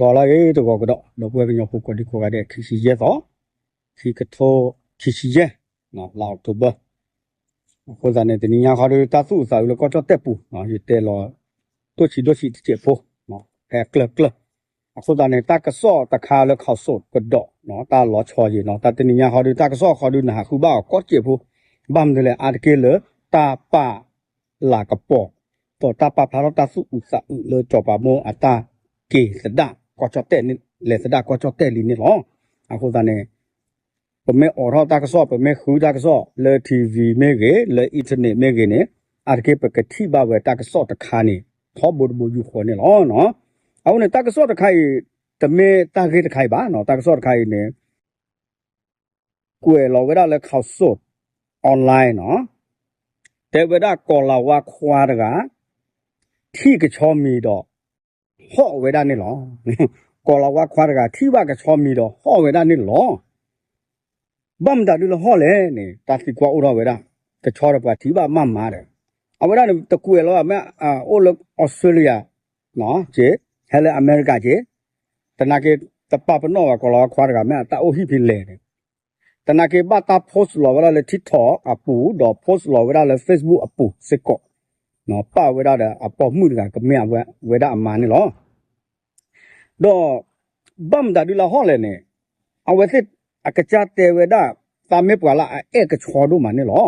ကောလာရေတကောကတော့တော့ပွဲကညဖို့ကဒီကိုကတဲ့ခီစီရဲတော့ခီကထောခီစီရဲနော်လောက်တိုဘာကိုဇာနေတနီညာခါရတာစုစာလို့ကတော့တက်ပူနော်ရတဲ့လောတို့ချီတို့ချီတဲ့ဖို့နော်အဲကလကလအခုဒါနဲ့တကဆော့တခါလခေါဆော့ကတော့နော်တာလောချော်ရီနော်တတနီညာခါရတကဆော့ခါရနာခုပါကော့ကျေဖို့ဘမ်တယ်အာတကေလတာပါလာကပေါ်တော့တာပါဖလာတာစုဥစာ ဥလေကြောပါမောအတာ ke seda ko chote ni le seda ko chote li ni lo a ko da ne pe me oro ta ka so pe me khu ta ka so le tv me ge le internet me ge ne a ke pe ka thi ba we ta ka so ta kha ni tho bo bo yu kho ne lo no a ne ta ka so ta khai te me ta ke ta khai ba no ta ka so ta khai ne ကွယ်လောဝရ le khao so online နော်တေဝဒကောလာဝခွာတကထိကချောမီတော့ ဟော့ဝေဒနေလောကောလာဝခွာရကထီဘကချောမီတော့ဟော့ဝေဒနေလောဘမ်ဒါဒူလဟော့လေနေတာတိကွာဥရဝေဒတချောရပထီဘမမတယ်အဝေဒနေတကွေလောအမအာအိုလဩစတြေးလျနော်ဂျေဟဲလေအမေရိကဂျေတနာကေတပပနောကောလာခွာရကမတာအိုဟိဖိလေတနာကေဘတာ post လောဝရလေ TikTok အပူတော့ post လောဝရလေ Facebook အပူစစ်ကော နော်ပဝေဒတဲ့အပေါ်မှုတကကမြဝဝေဒအမန်နေလောတော့ဘမ်ဒါဒူလာဟောလေနေအဝစစ်အကကြတဲ့ဝေဒတာမေပွာလာအဲကချောဒုမနေလော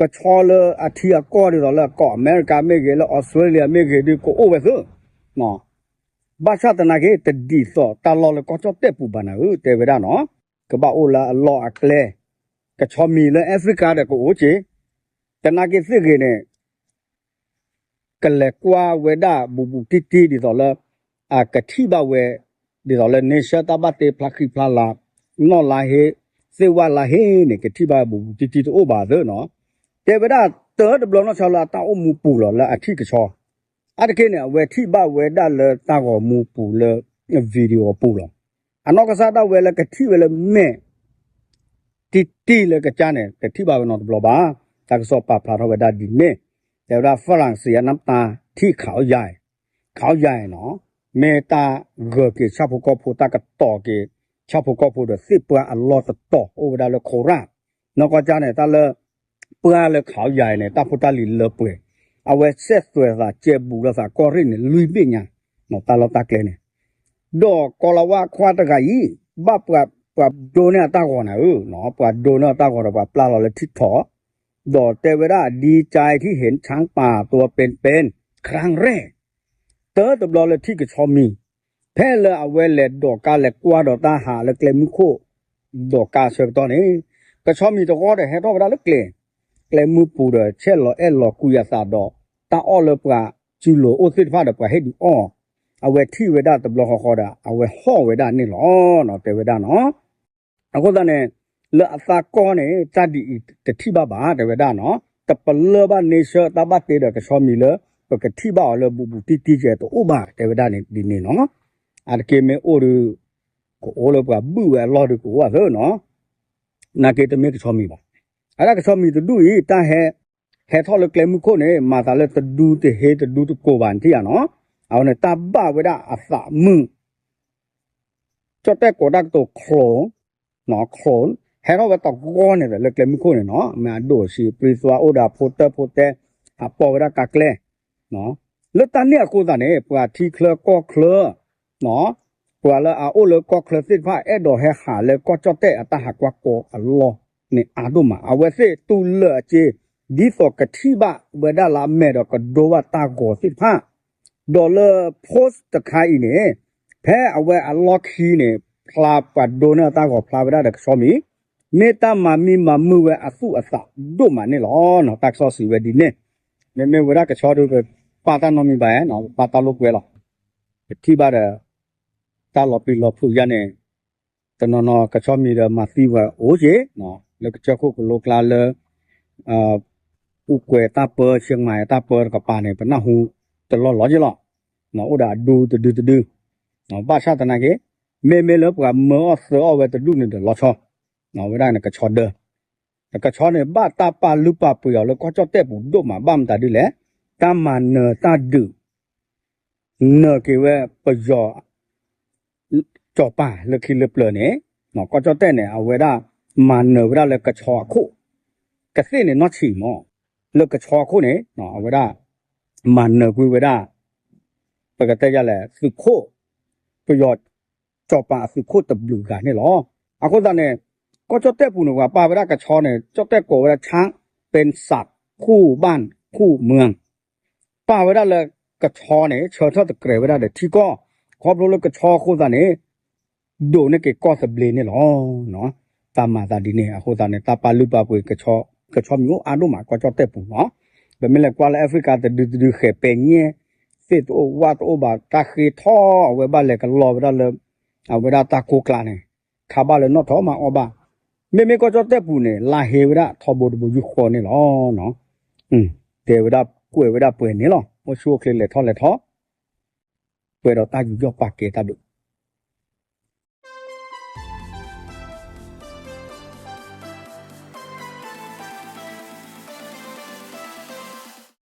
ကချောလအထီအကောရလောကောအမေရိကမေကေလောဩစတြေးလျမေကေဒီကိုအိုဝဲစနော်ဘာသာတနာကေတဒီသောတာလောလကောချတဲ့ပူပနာဟုတေဝေဒနော်ကဘာအိုလာအလောအကလေကချောမီလေအာဖရိကတဲ့ကိုအိုချေတနာကေစစ်ကေနေ ကလေကွာဝေဒဘူဘူတီတီဒီတော့လာအကတိဘဝဲဒီတော့လေနေရှတာဘတေဖလခိဖလာလာနော်လာဟေစေဝလာဟေနေကတိဘဘူဘူတီတီတော့ဘာသောနော်တေဝဒတောဒဘလနော်ချလာတာအမှုပူလောလာအထိကချောအတကိနေဝဲတိဘဝဲဒလတာကောမူပူလဗီဒီယိုပူလောအနောက်ကစားတော့ဝဲလကတိဝဲလမဲတီတီလကချာနေကတိဘဝနော်ဒဘလဘာတာကစောပပလာတော့ဝဲဒါဒီနေ แต่ว่าฝรั่งเศสน้ำตาที่เขาใหญ่ เขาใหญ่เนาะเมตาเกเกชาพุกพูตากต่อเกชาพุกพูดสิเปอัลลอตต่อโอเวดาเลโคราชนก็จาเนี่ยตาเลเปเลเขาใหญ่เนี่ยตาพุตาลิเลเปเอาไว้เสสตัวซะเจ็บบุละซะกอรินลุยเปียเนาะตาลตาเกเนี่ยดอกกอลาวาควาตะกะยีบับกับกับโดเนี่ยตาก่อนนะเออเนาะปะโดเนี่ยตาก่อนปะปลาเราเลยทิถอ ดอดเตเวราดีใจที่เห็นช้างป่าตัวเป็นๆครั้งแรก เตอตับรอเลที่กับชอมีแพ้เลอเอาเวลเลดดอกกาเลกว่าดอกตาหาเลเกลมุโคดอกกาเสยตอนนี้ก็ชอมีตะกอได้ให้รอบดาเลเกลยเกลมุปูเดเชลอเอลอกุยาสาดอกตาอ้อเลปลาจิโลโอซิฟาดปลาให้ดีอ้อเอาเวที่เวดาตับรอคอดาเอาเวห้อเวดานี่หรอเนาะเตเวดาเนาะแล้วก็ตอนนี้ လေအသာကောနေတတိတတိဘဘာတဝဒနော်တပလဘနေရှတဘတေဒကရှောမီလပကတိဘလဘူဘူတီတီကျတော့ဥဘာတဝဒနေဒီနေနော်အကေမေအိုရကိုအိုလဘဘူဝဲလော်ဒကိုဝါသောနော်နာကေတမေကရှောမီပါအဲ့ဒါကရှောမီတူဤတဟဲဟဲထော်လကလမှုခိုနေမာတာလက်တဒူတဟေတဒူတကိုဘန်တီရနော်အောင်နေတဘဝဒအသမုចတဲ့ကိုดักတော့ခလုံးနော်ခလုံး ဟဲတော့ပဲတော့ကောနေတယ်လက်ကလမခုနေနော်အမအဒိုရှိပရီစွာအိုဒါဖိုတဖိုတဲ့အပေါ်ရကကလေနော်လွတ်တန်နေကိုတာနေပွာတီကလကောကလနော်ပွာလာအိုလကောကလစစ်ဖာအဲ့တော့ဟဲဟာလေကောချတဲ့အတဟကွာကောအလောနေအာဒိုမာအဝဲစေတူလချေဒီတော့ကတိဘဝဒလာမဲတော့ကဒိုဝတာကိုစစ်ဖာဒေါ်လာပို့တခိုင်းနေဖဲအဝဲအလောခီနေဖလာပဒိုနာတာကိုဖလာဝဒတဲ့ဆောမီ မေတ္တာမမိမမှုဝဲအစုအစတို့မနဲ့လောနော်တက်ဆော့စီဝဲဒီနဲ့မေမေဝရကချောတို့ပဲပါတာနော်မိပါရဲ့နော်ပါတာလို့ကွဲလောတိပါတဲ့တာလောပီလောဖူရနဲ့တနော်နော်ကချောမီရမသီဝဲအိုးရေနော်လကချောခုကလောကလာလအာဥကွဲတာပယ်ရှင်းမိုင်တာပယ်ကပါနေပနဟုတလောလောကြီးလောနော်ဥဒါဒူတူတူနော်ပါရှာတနာကေမေမေလောကမောဆောဝဲတူနေတလောချော เอาไว้ได้นะกระชอดเด้อแต่กระชอนเนี่ยบ้าตาปาลุปาเปียวแล้วก็เจ้เต้ปุ่นดุมาบ้ามตาดื้อแหละตามาเนอตาดื้อเนอเกี่ยวปยอจอป่าเลือคิเลือเปลือเนี่ยเนาก็เจ้เต้เนี่ยเอาไว้ได้มาเนอไว้ได้แล้วกระชอคู่กระเส้นเนี่ยนอฉีมอแล้วกกระชอคู่เนี่ยนอะเอาไว้ได้มาเนอคุยไว้ได้ปกติยาแหละคือโคประโยชน์จอป่าสุอโคตะบลูกันเนี่ยหรออาโคตะเนี่ย ก็เจ้าแต้ปูหนูว่าป้าเวลากระชอนเนี่ยเจ้าแต้โกเวลาช้างเป็นสัตว์คู่บ้านคู่เมืองป้าเวลาเลยกระชอเนี่ยเชิญเท่าตะเกรเวลาเด็ที่ก็ครอบรู้เลยกระชอโคตานี่ยดูในเกก็สเบลเนี่ยหรอเนาะตามมาตาดีเนี่ยโคตานี่ตาปลาลือปาปุยกระชอกระชอมีอาดุมาก็เจ้าแต้ปูเนาะแบบนี้และกว่าแอฟริกาแต่ดูดูเขเปเงี้ยเศษโอวัดโอบาตาคีท่อเว้บ้านเลยกันรอเวลาเลยเอาเวลาตาโคกลาเนี่ยข้าบ้านเลยนอท้อมาอบา မေမေก็จะแต่ปูเนี่ยลาเฮวดาทอบดบุยุคอนี่ลอเนาะอืมเตวดากวยเวดาเปื่นนี่ลอโอชัวคลิเลยทอเลยทอเปื่นเราตาอยู่ยอปากเกตาดุ